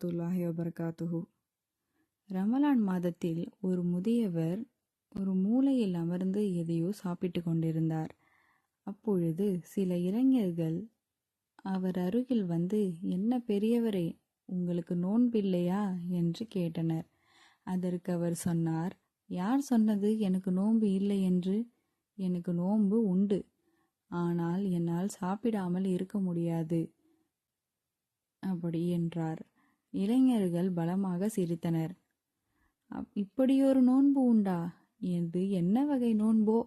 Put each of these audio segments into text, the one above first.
வரமத்துல்லாஹி வபர்காத்துஹு. ரமலான் மாதத்தில் ஒரு முதியவர் ஒரு மூலையில் அமர்ந்து எதையோ சாப்பிட்டு கொண்டிருந்தார். அப்பொழுது சில இளைஞர்கள் அவர் அருகில் வந்து என்ன பெரியவரே உங்களுக்கு நோன்பில்லையா என்று கேட்டனர். அதற்கு அவர் சொன்னார் யார் சொன்னது எனக்கு நோன்பு இல்லை என்று? எனக்கு நோன்பு உண்டு. ஆனால் என்னால் சாப்பிடாமல் இருக்க முடியாது. அப்படி என்றார். இளைஞர்கள் பலமாக சிரித்தனர். "அப்- இப்படியொரு நோன்பு உண்டா? என்று என்ன வகை நோன்போ?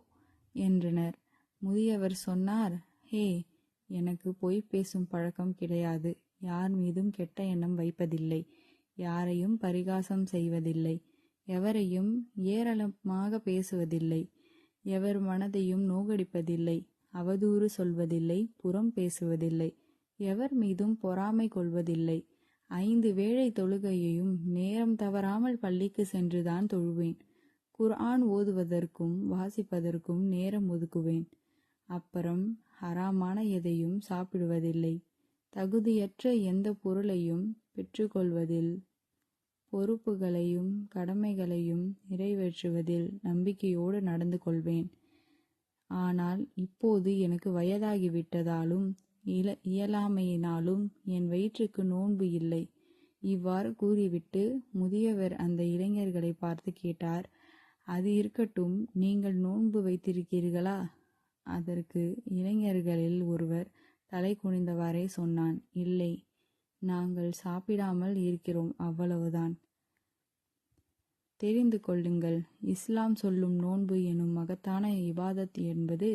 என்றனர். முதியவர் சொன்னார் ஹே எனக்கு பொய் பேசும் பழக்கம் கிடையாது. யார் மீதும் கெட்ட எண்ணம் வைப்பதில்லை. யாரையும் பரிகாசம் செய்வதில்லை. எவரையும் ஏராளமாக பேசுவதில்லை. எவர் மனதையும் நோகடிப்பதில்லை. அவதூறு சொல்வதில்லை. புறம் பேசுவதில்லை. எவர் மீதும் பொறாமை கொள்வதில்லை. ஐந்து வேளை தொழுகையையும் நேரம் தவறாமல் பள்ளிக்கு சென்றுதான் தொழுவேன். குர்ஆன் ஓதுவதற்கும் வாசிப்பதற்கும் நேரம் ஒதுக்குவேன். அப்புறம் ஹராமான எதையும் சாப்பிடுவதில்லை. தகுதியற்ற எந்த பொருளையும் பெற்றுக்கொள்வதில் பொறுப்புகளையும் கடமைகளையும் நிறைவேற்றுவதில் நம்பிக்கையோடு நடந்து கொள்வேன் ஆனால் இப்போது எனக்கு வயதாகிவிட்டதாலும் இல இயலாமையினாலும் என் வயிற்றுக்கு நோன்பு இல்லை. இவ்வாறு கூறிவிட்டு முதியவர் அந்த இளைஞர்களை பார்த்து கேட்டார் அது இருக்கட்டும் நீங்கள் நோன்பு வைத்திருக்கிறீர்களா? அதற்கு இளைஞர்களில் ஒருவர் தலை குனிந்தவாறே சொன்னான் இல்லை நாங்கள் சாப்பிடாமல் இருக்கிறோம் அவ்வளவுதான். தெரிந்து கொள்ளுங்கள் இஸ்லாம் சொல்லும் நோன்பு எனும் மகத்தான இபாதத் என்பது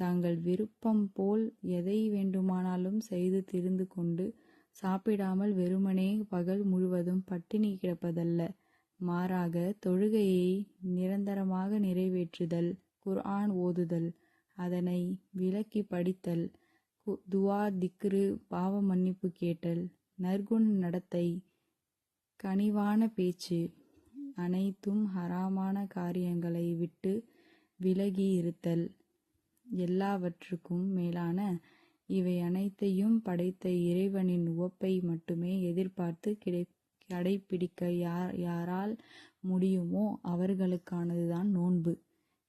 தாங்கள் விருப்பம் போல் எதை வேண்டுமானாலும் செய்து திரிந்து கொண்டு சாப்பிடாமல் வெறுமனே பகல் முழுவதும் பட்டினி கிடப்பதல்ல. மாறாக தொழுகையை நிரந்தரமாக நிறைவேற்றுதல் குர்ஆன் ஓதுதல் அதனை விளக்கி படித்தல் கு- திக்ரு பாவ மன்னிப்பு கேட்டல் நற்குண நடத்தை கனிவான பேச்சு அனைத்தும் ஹராமான காரியங்களை விட்டு விலகி இருத்தல். எல்லாவற்றுக்கும் மேலான இவை அனைத்தையும் படைத்த இறைவனின் உவப்பை மட்டுமே எதிர்பார்த்து கிடை கடைப்பிடிக்க யார் யாரால் முடியுமோ அவர்களுக்கானதுதான் நோன்பு.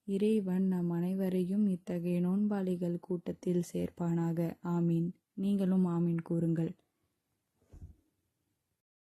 இறைவன் நம் அனைவரையும் இத்தகைய நோன்பாளிகள் கூட்டத்தில் சேர்ப்பானாக. ஆமீன். நீங்களும் ஆமீன் கூறுங்கள்.